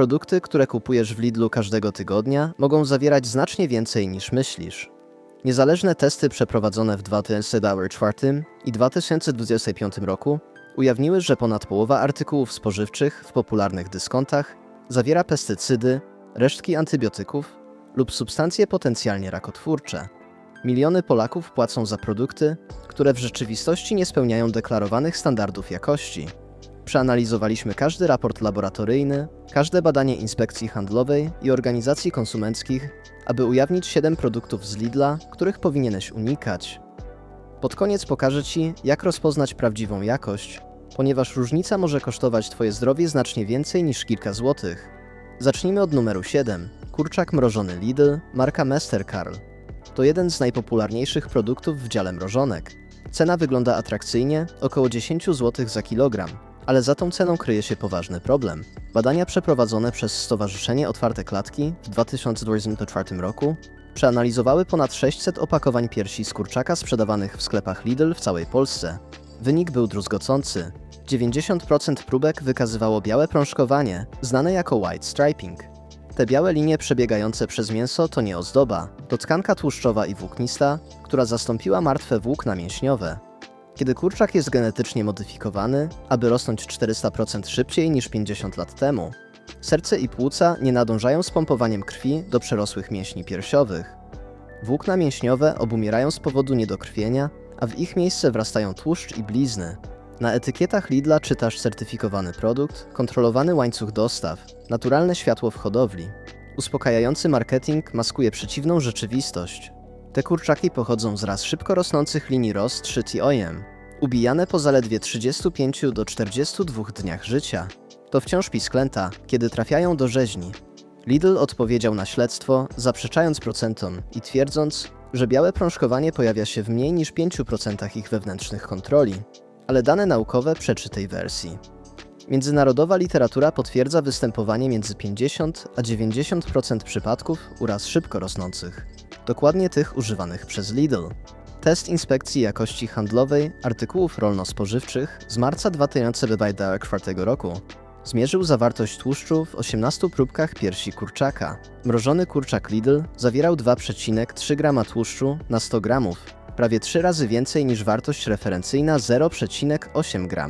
Produkty, które kupujesz w Lidlu każdego tygodnia, mogą zawierać znacznie więcej niż myślisz. Niezależne testy przeprowadzone w 2024 i 2025 roku ujawniły, że ponad połowa artykułów spożywczych w popularnych dyskontach zawiera pestycydy, resztki antybiotyków lub substancje potencjalnie rakotwórcze. Miliony Polaków płacą za produkty, które w rzeczywistości nie spełniają deklarowanych standardów jakości. Przeanalizowaliśmy każdy raport laboratoryjny, każde badanie inspekcji handlowej i organizacji konsumenckich, aby ujawnić 7 produktów z Lidla, których powinieneś unikać. Pod koniec pokażę Ci, jak rozpoznać prawdziwą jakość, ponieważ różnica może kosztować Twoje zdrowie znacznie więcej niż kilka złotych. Zacznijmy od numeru 7. Kurczak mrożony Lidl, marka Mesterkarl. To jeden z najpopularniejszych produktów w dziale mrożonek. Cena wygląda atrakcyjnie, około 10 zł za kilogram, ale za tą ceną kryje się poważny problem. Badania przeprowadzone przez Stowarzyszenie Otwarte Klatki w 2024 roku przeanalizowały ponad 600 opakowań piersi z kurczaka sprzedawanych w sklepach Lidl w całej Polsce. Wynik był druzgocący. 90% próbek wykazywało białe prążkowanie, znane jako white striping. Te białe linie przebiegające przez mięso to nie ozdoba, to tkanka tłuszczowa i włóknista, która zastąpiła martwe włókna mięśniowe. Kiedy kurczak jest genetycznie modyfikowany, aby rosnąć 400% szybciej niż 50 lat temu, serce i płuca nie nadążają z pompowaniem krwi do przerosłych mięśni piersiowych. Włókna mięśniowe obumierają z powodu niedokrwienia, a w ich miejsce wrastają tłuszcz i blizny. Na etykietach Lidla czytasz certyfikowany produkt, kontrolowany łańcuch dostaw, naturalne światło w hodowli. Uspokajający marketing maskuje przeciwną rzeczywistość. Te kurczaki pochodzą z ras szybko rosnących linii ROS 3 TOM, ubijane po zaledwie 35 do 42 dniach życia. To wciąż pisklęta, kiedy trafiają do rzeźni. Lidl odpowiedział na śledztwo, zaprzeczając procentom i twierdząc, że białe prążkowanie pojawia się w mniej niż 5% ich wewnętrznych kontroli, ale dane naukowe przeczy tej wersji. Międzynarodowa literatura potwierdza występowanie między 50 a 90% przypadków uraz szybko rosnących, dokładnie tych używanych przez Lidl. Test inspekcji jakości handlowej artykułów rolno-spożywczych z marca 2024 roku zmierzył zawartość tłuszczu w 18 próbkach piersi kurczaka. Mrożony kurczak Lidl zawierał 2,3 g tłuszczu na 100 g, prawie 3 razy więcej niż wartość referencyjna 0,8 g.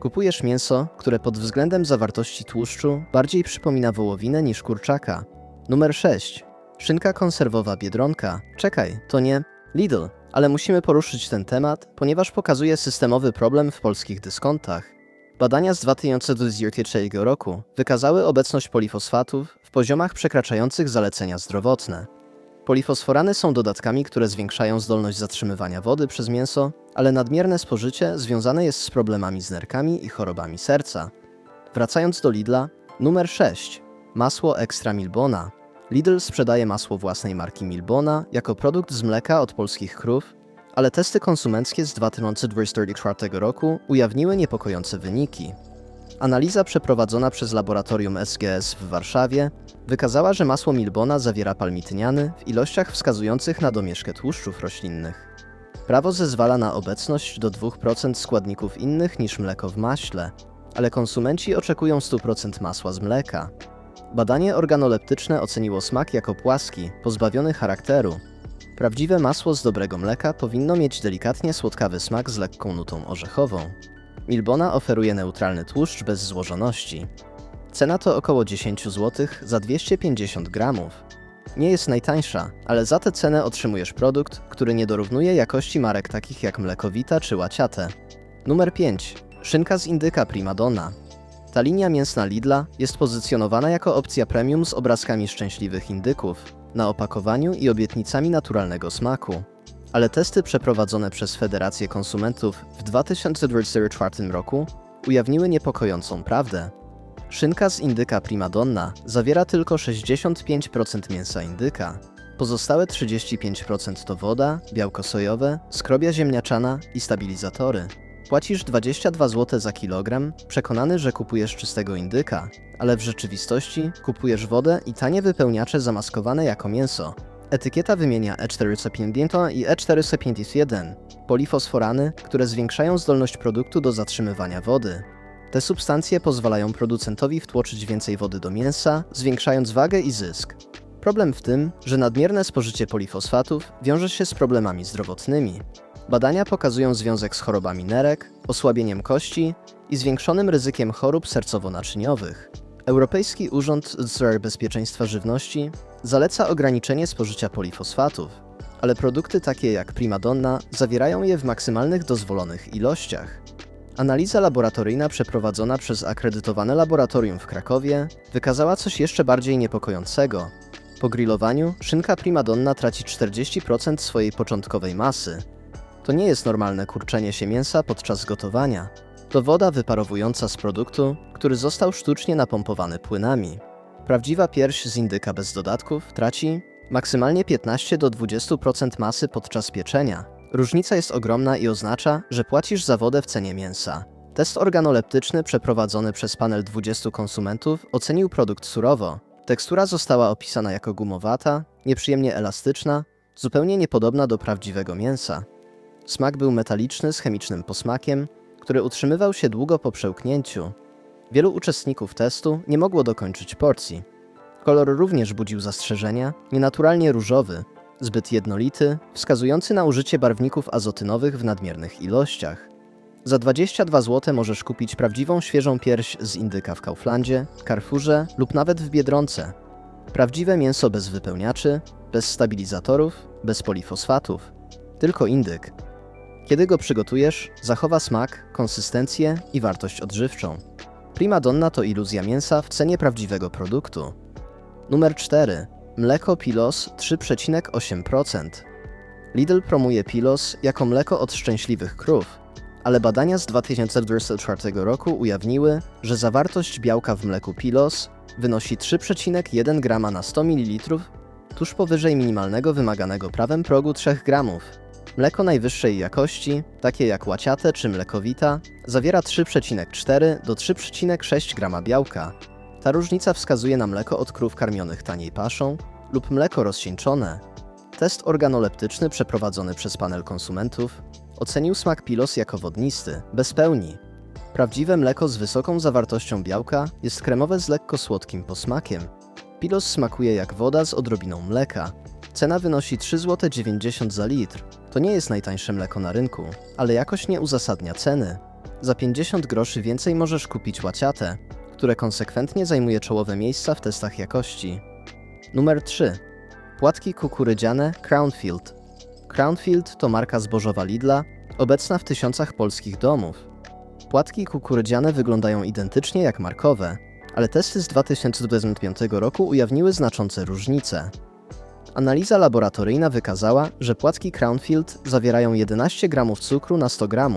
Kupujesz mięso, które pod względem zawartości tłuszczu bardziej przypomina wołowinę niż kurczaka. Numer 6. Szynka konserwowa Biedronka. Czekaj, to nie Lidl, ale musimy poruszyć ten temat, ponieważ pokazuje systemowy problem w polskich dyskontach. Badania z 2023 roku wykazały obecność polifosfatów w poziomach przekraczających zalecenia zdrowotne. Polifosforany są dodatkami, które zwiększają zdolność zatrzymywania wody przez mięso, ale nadmierne spożycie związane jest z problemami z nerkami i chorobami serca. Wracając do Lidla, numer 6. Masło Extra Milbona. Lidl sprzedaje masło własnej marki Milbona jako produkt z mleka od polskich krów, ale testy konsumenckie z 2024 roku ujawniły niepokojące wyniki. Analiza przeprowadzona przez laboratorium SGS w Warszawie wykazała, że masło Milbona zawiera palmityniany w ilościach wskazujących na domieszkę tłuszczów roślinnych. Prawo zezwala na obecność do 2% składników innych niż mleko w maśle, ale konsumenci oczekują 100% masła z mleka. Badanie organoleptyczne oceniło smak jako płaski, pozbawiony charakteru. Prawdziwe masło z dobrego mleka powinno mieć delikatnie słodkawy smak z lekką nutą orzechową. Milbona oferuje neutralny tłuszcz bez złożoności. Cena to około 10 zł za 250 gramów. Nie jest najtańsza, ale za tę cenę otrzymujesz produkt, który nie dorównuje jakości marek takich jak Mlekowita czy Łaciate. Numer 5. Szynka z indyka Primadonna. Ta linia mięsna Lidla jest pozycjonowana jako opcja premium z obrazkami szczęśliwych indyków, na opakowaniu i obietnicami naturalnego smaku. Ale testy przeprowadzone przez Federację Konsumentów w 2024 roku ujawniły niepokojącą prawdę. Szynka z indyka Primadonna zawiera tylko 65% mięsa indyka. Pozostałe 35% to woda, białko sojowe, skrobia ziemniaczana i stabilizatory. Płacisz 22 zł za kilogram, przekonany, że kupujesz czystego indyka, ale w rzeczywistości kupujesz wodę i tanie wypełniacze zamaskowane jako mięso. Etykieta wymienia E E450 i E451, polifosforany, które zwiększają zdolność produktu do zatrzymywania wody. Te substancje pozwalają producentowi wtłoczyć więcej wody do mięsa, zwiększając wagę i zysk. Problem w tym, że nadmierne spożycie polifosfatów wiąże się z problemami zdrowotnymi. Badania pokazują związek z chorobami nerek, osłabieniem kości i zwiększonym ryzykiem chorób sercowo-naczyniowych. Europejski Urząd Spraw Bezpieczeństwa Żywności zaleca ograniczenie spożycia polifosfatów, ale produkty takie jak Primadonna zawierają je w maksymalnych dozwolonych ilościach. Analiza laboratoryjna przeprowadzona przez akredytowane laboratorium w Krakowie wykazała coś jeszcze bardziej niepokojącego. Po grillowaniu szynka Primadonna traci 40% swojej początkowej masy. To nie jest normalne kurczenie się mięsa podczas gotowania. To woda wyparowująca z produktu, który został sztucznie napompowany płynami. Prawdziwa pierś z indyka bez dodatków traci maksymalnie 15 do 20% masy podczas pieczenia. Różnica jest ogromna i oznacza, że płacisz za wodę w cenie mięsa. Test organoleptyczny przeprowadzony przez panel 20 konsumentów ocenił produkt surowo. Tekstura została opisana jako gumowata, nieprzyjemnie elastyczna, zupełnie niepodobna do prawdziwego mięsa. Smak był metaliczny z chemicznym posmakiem, który utrzymywał się długo po przełknięciu. Wielu uczestników testu nie mogło dokończyć porcji. Kolor również budził zastrzeżenia, nienaturalnie różowy, zbyt jednolity, wskazujący na użycie barwników azotynowych w nadmiernych ilościach. Za 22 zł możesz kupić prawdziwą świeżą pierś z indyka w Kauflandzie, Carrefourze lub nawet w Biedronce. Prawdziwe mięso bez wypełniaczy, bez stabilizatorów, bez polifosfatów. Tylko indyk. Kiedy go przygotujesz, zachowa smak, konsystencję i wartość odżywczą. Prima donna to iluzja mięsa w cenie prawdziwego produktu. Numer 4. Mleko Pilos 3,8%. Lidl promuje Pilos jako mleko od szczęśliwych krów, ale badania z 2024 roku ujawniły, że zawartość białka w mleku Pilos wynosi 3,1 g na 100 ml, tuż powyżej minimalnego wymaganego prawem progu 3 g. Mleko najwyższej jakości, takie jak łaciate czy mlekowita, zawiera 3,4 do 3,6 g białka. Ta różnica wskazuje na mleko od krów karmionych taniej paszą lub mleko rozcieńczone. Test organoleptyczny przeprowadzony przez panel konsumentów ocenił smak pilos jako wodnisty, bez pełni. Prawdziwe mleko z wysoką zawartością białka jest kremowe z lekko słodkim posmakiem. Pilos smakuje jak woda z odrobiną mleka. Cena wynosi 3,90 zł za litr. To nie jest najtańsze mleko na rynku, ale jakoś nie uzasadnia ceny. Za 50 groszy więcej możesz kupić łaciate, które konsekwentnie zajmuje czołowe miejsca w testach jakości. Numer 3. Płatki kukurydziane Crownfield. Crownfield to marka zbożowa Lidla, obecna w tysiącach polskich domów. Płatki kukurydziane wyglądają identycznie jak markowe, ale testy z 2025 roku ujawniły znaczące różnice. Analiza laboratoryjna wykazała, że płatki Crownfield zawierają 11 g cukru na 100 g,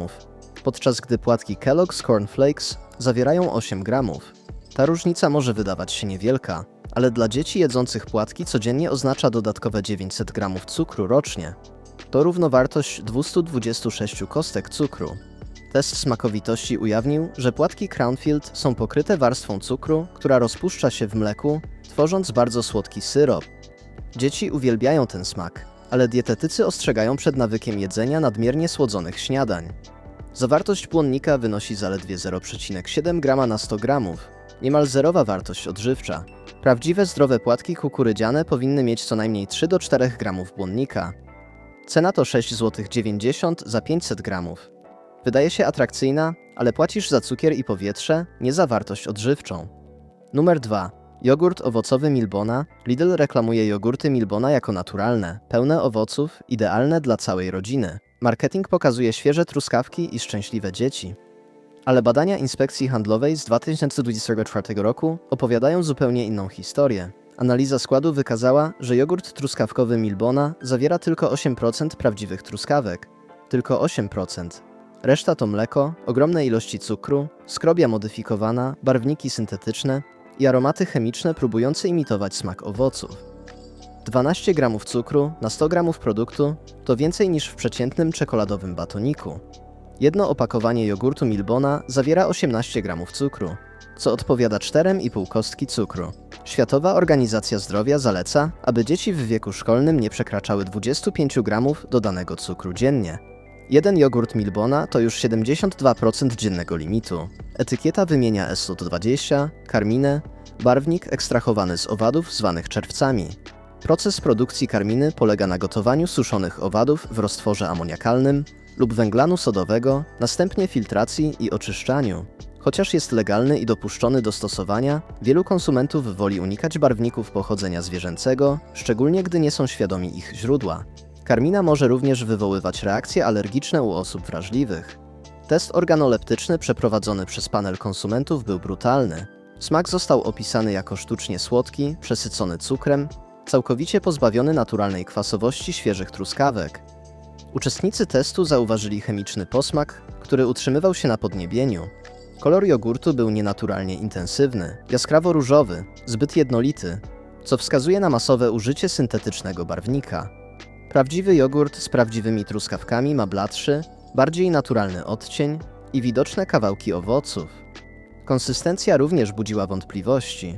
podczas gdy płatki Kellogg's Corn Flakes zawierają 8 g. Ta różnica może wydawać się niewielka, ale dla dzieci jedzących płatki codziennie oznacza dodatkowe 900 g cukru rocznie. To równowartość 226 kostek cukru. Test smakowitości ujawnił, że płatki Crownfield są pokryte warstwą cukru, która rozpuszcza się w mleku, tworząc bardzo słodki syrop. Dzieci uwielbiają ten smak, ale dietetycy ostrzegają przed nawykiem jedzenia nadmiernie słodzonych śniadań. Zawartość błonnika wynosi zaledwie 0,7 g na 100 g, niemal zerowa wartość odżywcza. Prawdziwe zdrowe płatki kukurydziane powinny mieć co najmniej 3 do 4 g błonnika. Cena to 6,90 zł za 500 g. Wydaje się atrakcyjna, ale płacisz za cukier i powietrze, nie za wartość odżywczą. Numer 2. Jogurt owocowy Milbona. Lidl reklamuje jogurty Milbona jako naturalne, pełne owoców, idealne dla całej rodziny. Marketing pokazuje świeże truskawki i szczęśliwe dzieci. Ale badania inspekcji handlowej z 2024 roku opowiadają zupełnie inną historię. Analiza składu wykazała, że jogurt truskawkowy Milbona zawiera tylko 8% prawdziwych truskawek. Tylko 8%. Reszta to mleko, ogromne ilości cukru, skrobia modyfikowana, barwniki syntetyczne i aromaty chemiczne próbujące imitować smak owoców. 12 g cukru na 100 g produktu to więcej niż w przeciętnym czekoladowym batoniku. Jedno opakowanie jogurtu Milbona zawiera 18 g cukru, co odpowiada 4,5 kostki cukru. Światowa Organizacja Zdrowia zaleca, aby dzieci w wieku szkolnym nie przekraczały 25 g dodanego cukru dziennie. Jeden jogurt Milbona to już 72% dziennego limitu. Etykieta wymienia SO20, karminę, barwnik ekstrahowany z owadów zwanych czerwcami. Proces produkcji karminy polega na gotowaniu suszonych owadów w roztworze amoniakalnym lub węglanu sodowego, następnie filtracji i oczyszczaniu. Chociaż jest legalny i dopuszczony do stosowania, wielu konsumentów woli unikać barwników pochodzenia zwierzęcego, szczególnie gdy nie są świadomi ich źródła. Karmina może również wywoływać reakcje alergiczne u osób wrażliwych. Test organoleptyczny przeprowadzony przez panel konsumentów był brutalny. Smak został opisany jako sztucznie słodki, przesycony cukrem, całkowicie pozbawiony naturalnej kwasowości świeżych truskawek. Uczestnicy testu zauważyli chemiczny posmak, który utrzymywał się na podniebieniu. Kolor jogurtu był nienaturalnie intensywny, jaskrawo różowy, zbyt jednolity, co wskazuje na masowe użycie syntetycznego barwnika. Prawdziwy jogurt z prawdziwymi truskawkami ma bladszy, bardziej naturalny odcień i widoczne kawałki owoców. Konsystencja również budziła wątpliwości.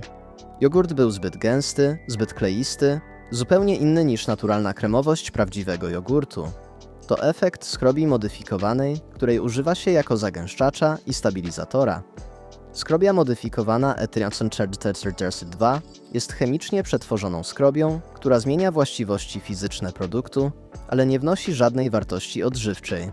Jogurt był zbyt gęsty, zbyt kleisty, zupełnie inny niż naturalna kremowość prawdziwego jogurtu. To efekt skrobi modyfikowanej, której używa się jako zagęszczacza i stabilizatora. Skrobia modyfikowana Ethiopian Charged 2 jest chemicznie przetworzoną skrobią, która zmienia właściwości fizyczne produktu, ale nie wnosi żadnej wartości odżywczej.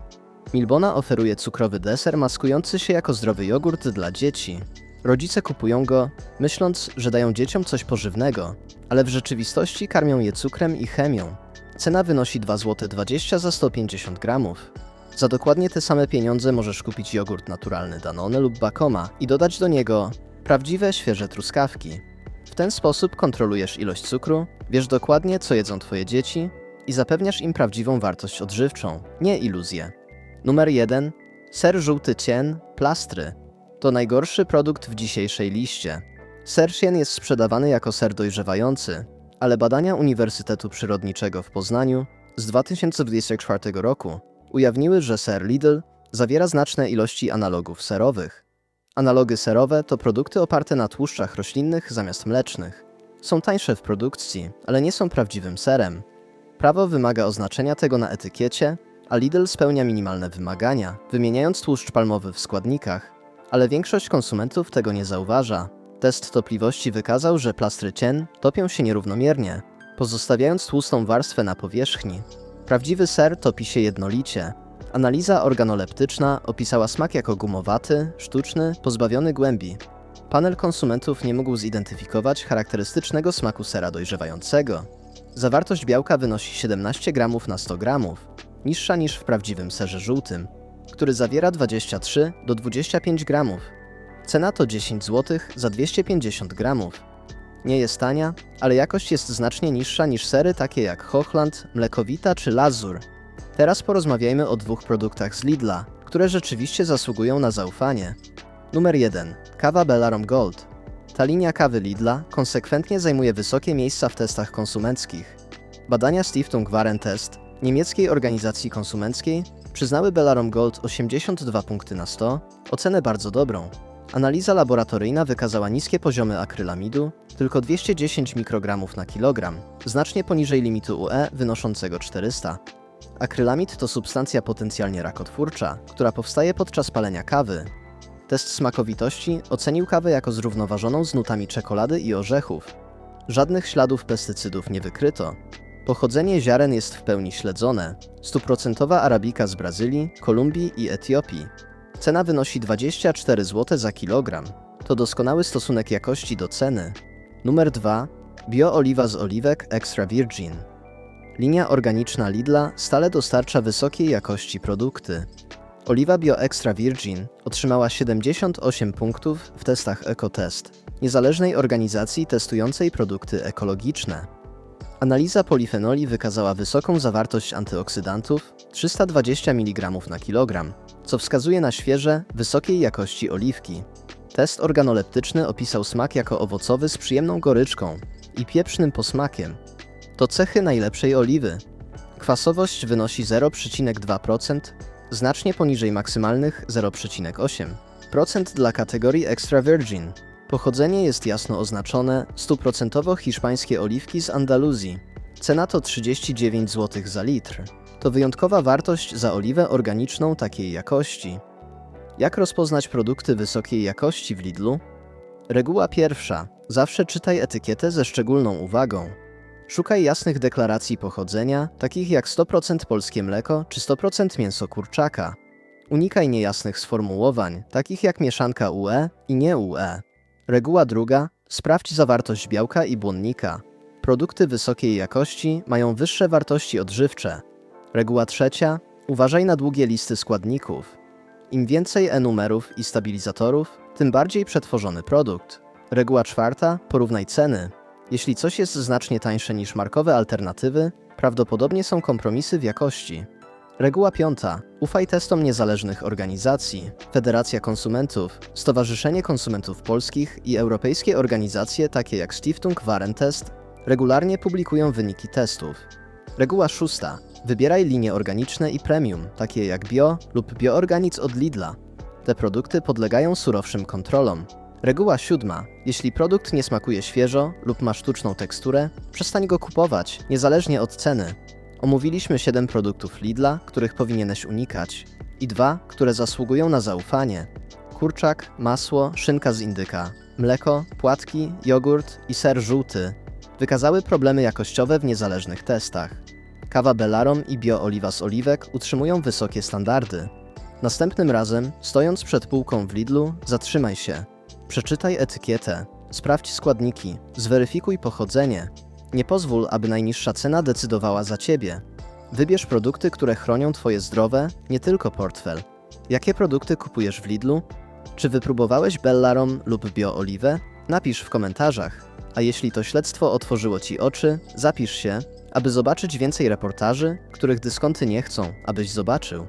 Milbona oferuje cukrowy deser maskujący się jako zdrowy jogurt dla dzieci. Rodzice kupują go, myśląc, że dają dzieciom coś pożywnego, ale w rzeczywistości karmią je cukrem i chemią. Cena wynosi 2 zł 20 za 150 gramów. Za dokładnie te same pieniądze możesz kupić jogurt naturalny Danone lub Bakoma i dodać do niego prawdziwe, świeże truskawki. W ten sposób kontrolujesz ilość cukru, wiesz dokładnie, co jedzą twoje dzieci i zapewniasz im prawdziwą wartość odżywczą, nie iluzję. Numer 1. Ser żółty cien, plastry. To najgorszy produkt w dzisiejszej liście. Ser cien jest sprzedawany jako ser dojrzewający, ale badania Uniwersytetu Przyrodniczego w Poznaniu z 2024 roku ujawniły, że ser Lidl zawiera znaczne ilości analogów serowych. Analogy serowe to produkty oparte na tłuszczach roślinnych zamiast mlecznych. Są tańsze w produkcji, ale nie są prawdziwym serem. Prawo wymaga oznaczenia tego na etykiecie, a Lidl spełnia minimalne wymagania, wymieniając tłuszcz palmowy w składnikach, ale większość konsumentów tego nie zauważa. Test topliwości wykazał, że plastry cien topią się nierównomiernie, pozostawiając tłustą warstwę na powierzchni. Prawdziwy ser topi się jednolicie. Analiza organoleptyczna opisała smak jako gumowaty, sztuczny, pozbawiony głębi. Panel konsumentów nie mógł zidentyfikować charakterystycznego smaku sera dojrzewającego. Zawartość białka wynosi 17 gramów na 100 gramów, niższa niż w prawdziwym serze żółtym, który zawiera 23 do 25 gramów. Cena to 10 zł za 250 gramów. Nie jest tania, ale jakość jest znacznie niższa niż sery takie jak Hochland, Mlekowita czy Lazur. Teraz porozmawiajmy o dwóch produktach z Lidla, które rzeczywiście zasługują na zaufanie. Numer 1. Kawa Bellarom Gold. Ta linia kawy Lidla konsekwentnie zajmuje wysokie miejsca w testach konsumenckich. Badania Stiftung Warentest, niemieckiej organizacji konsumenckiej, przyznały Bellarom Gold 82 punkty na 100, ocenę bardzo dobrą. Analiza laboratoryjna wykazała niskie poziomy akrylamidu, tylko 210 mikrogramów na kilogram, znacznie poniżej limitu UE wynoszącego 400. Akrylamid to substancja potencjalnie rakotwórcza, która powstaje podczas palenia kawy. Test smakowitości ocenił kawę jako zrównoważoną z nutami czekolady i orzechów. Żadnych śladów pestycydów nie wykryto. Pochodzenie ziaren jest w pełni śledzone. Stuprocentowa arabika z Brazylii, Kolumbii i Etiopii. Cena wynosi 24 zł za kilogram. To doskonały stosunek jakości do ceny. Numer 2. Biooliwa z oliwek Extra Virgin. Linia organiczna Lidla stale dostarcza wysokiej jakości produkty. Oliwa Bio Extra Virgin otrzymała 78 punktów w testach EcoTest, niezależnej organizacji testującej produkty ekologiczne. Analiza polifenoli wykazała wysoką zawartość antyoksydantów 320 mg na kilogram, co wskazuje na świeże, wysokiej jakości oliwki. Test organoleptyczny opisał smak jako owocowy z przyjemną goryczką i pieprznym posmakiem. To cechy najlepszej oliwy. Kwasowość wynosi 0,2%, znacznie poniżej maksymalnych 0,8% dla kategorii Extra Virgin. Pochodzenie jest jasno oznaczone, stuprocentowo hiszpańskie oliwki z Andaluzji. Cena to 39 zł za litr. To wyjątkowa wartość za oliwę organiczną takiej jakości. Jak rozpoznać produkty wysokiej jakości w Lidlu? Reguła pierwsza. Zawsze czytaj etykietę ze szczególną uwagą. Szukaj jasnych deklaracji pochodzenia, takich jak 100% polskie mleko czy 100% mięso kurczaka. Unikaj niejasnych sformułowań, takich jak mieszanka UE i nie UE. Reguła druga. Sprawdź zawartość białka i błonnika. Produkty wysokiej jakości mają wyższe wartości odżywcze. Reguła trzecia. Uważaj na długie listy składników. Im więcej enumerów i stabilizatorów, tym bardziej przetworzony produkt. Reguła czwarta. Porównaj ceny. Jeśli coś jest znacznie tańsze niż markowe alternatywy, prawdopodobnie są kompromisy w jakości. Reguła piąta. Ufaj testom niezależnych organizacji. Federacja Konsumentów, Stowarzyszenie Konsumentów Polskich i europejskie organizacje takie jak Stiftung Warentest regularnie publikują wyniki testów. Reguła szósta. Wybieraj linie organiczne i premium, takie jak bio lub bioorganic od Lidla. Te produkty podlegają surowszym kontrolom. Reguła siódma. Jeśli produkt nie smakuje świeżo lub ma sztuczną teksturę, przestań go kupować, niezależnie od ceny. Omówiliśmy 7 produktów Lidla, których powinieneś unikać, i dwa, które zasługują na zaufanie. Kurczak, masło, szynka z indyka, mleko, płatki, jogurt i ser żółty wykazały problemy jakościowe w niezależnych testach. Kawa Bellarom i biooliwa z oliwek utrzymują wysokie standardy. Następnym razem, stojąc przed półką w Lidlu, zatrzymaj się. Przeczytaj etykietę, sprawdź składniki, zweryfikuj pochodzenie. Nie pozwól, aby najniższa cena decydowała za ciebie. Wybierz produkty, które chronią Twoje zdrowe, nie tylko portfel. Jakie produkty kupujesz w Lidlu? Czy wypróbowałeś Bellarom lub biooliwę? Napisz w komentarzach. A jeśli to śledztwo otworzyło Ci oczy, zapisz się, aby zobaczyć więcej reportaży, których dyskonty nie chcą, abyś zobaczył.